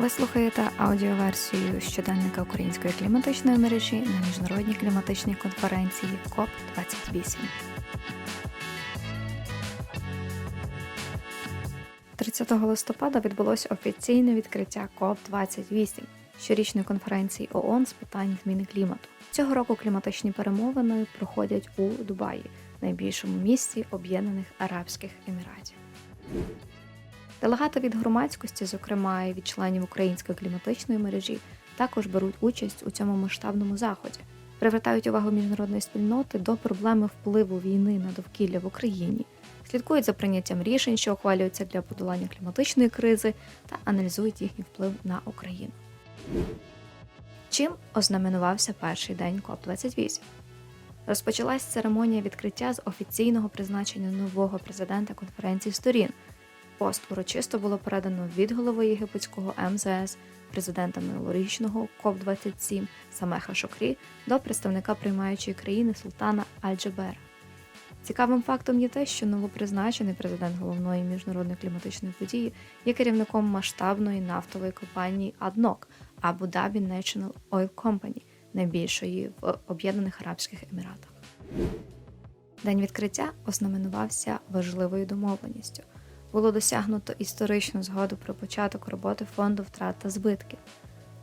Ви слухаєте аудіоверсію щоденника Української кліматичної мережі на міжнародній кліматичній конференції КОП 28 30 листопада відбулося офіційне відкриття КОП 28 щорічної конференції ООН з питань зміни клімату. Цього року кліматичні перемовини проходять у Дубаї, найбільшому місті Об'єднаних Арабських Еміратів. Делегати від громадськості, зокрема і від членів української кліматичної мережі, також беруть участь у цьому масштабному заході, привертають увагу міжнародної спільноти до проблеми впливу війни на довкілля в Україні, слідкують за прийняттям рішень, що ухвалюються для подолання кліматичної кризи, та аналізують їхній вплив на Україну. Чим ознаменувався перший день КОП 28 Розпочалась церемонія відкриття з офіційного призначення нового президента конференції сторін. Пост урочисто було передано від голови єгипетського МЗС, президента минулорічного КОП-27 Самеха Шокрі до представника приймаючої країни Султана Аль-Джабера. Цікавим фактом є те, що новопризначений президент головної міжнародної кліматичної події є керівником масштабної нафтової компанії ADNOC Abu Dhabi National Oil Company, найбільшої в Об'єднаних Арабських Еміратах. День відкриття ознаменувався важливою домовленістю було досягнуто історичну згоду про початок роботи фонду втрат та збитків.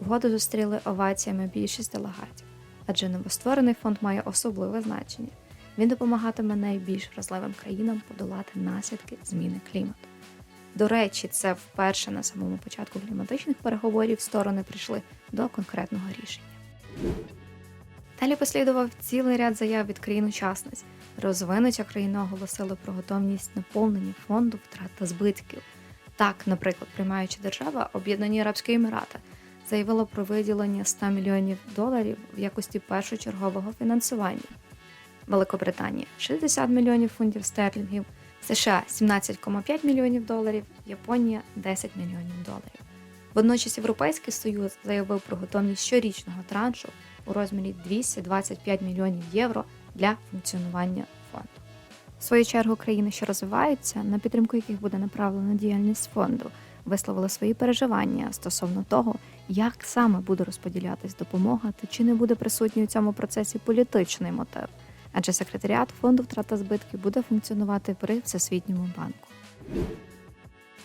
Угоду зустріли оваціями більшість делегатів, адже новостворений фонд має особливе значення. Він допомагатиме найбільш вразливим країнам подолати наслідки зміни клімату. До речі, це вперше на самому початку кліматичних переговорів сторони прийшли до конкретного рішення. Далі послідував цілий ряд заяв від країн-учасниць. Розвинуті країни оголосили про готовність наповнення фонду втрат та збитків. Так, наприклад, приймаюча держава Об'єднані Арабські Емірати заявила про виділення 100 мільйонів доларів в якості першочергового фінансування. Великобританія 60 мільйонів фунтів стерлінгів, США 17,5 мільйонів доларів, Японія 10 мільйонів доларів. Водночас Європейський Союз заявив про готовність щорічного траншу у розмірі 225 мільйонів євро для функціонування фонду. В свою чергу країни, що розвиваються, на підтримку яких буде направлена діяльність фонду, висловили свої переживання стосовно того, як саме буде розподілятись допомога та чи не буде присутній у цьому процесі політичний мотив, адже секретаріат фонду втрата збитків буде функціонувати при Всесвітньому банку.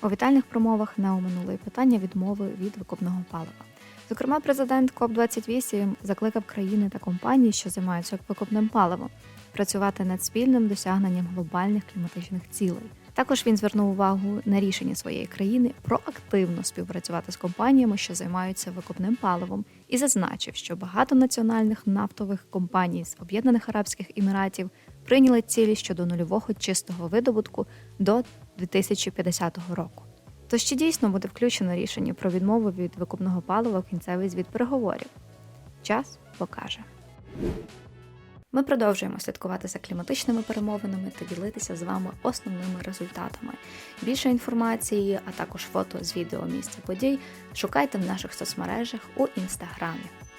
У вітальних промовах не оминули питання відмови від викопного палива. Зокрема, президент КОП-28 закликав країни та компанії, що займаються викопним паливом, працювати над спільним досягненням глобальних кліматичних цілей. Також він звернув увагу на рішення своєї країни проактивно співпрацювати з компаніями, що займаються викопним паливом, і зазначив, що багато національних нафтових компаній з Об'єднаних Арабських Еміратів прийняли цілі щодо нульового чистого видобутку до 2050 року. Тож ще дійсно буде включено рішення про відмову від викупного палива в кінцевий звіт переговорів? Час покаже. Ми продовжуємо слідкувати за кліматичними перемовинами та ділитися з вами основними результатами. Більше інформації, а також фото з відео місця подій шукайте в наших соцмережах у інстаграмі.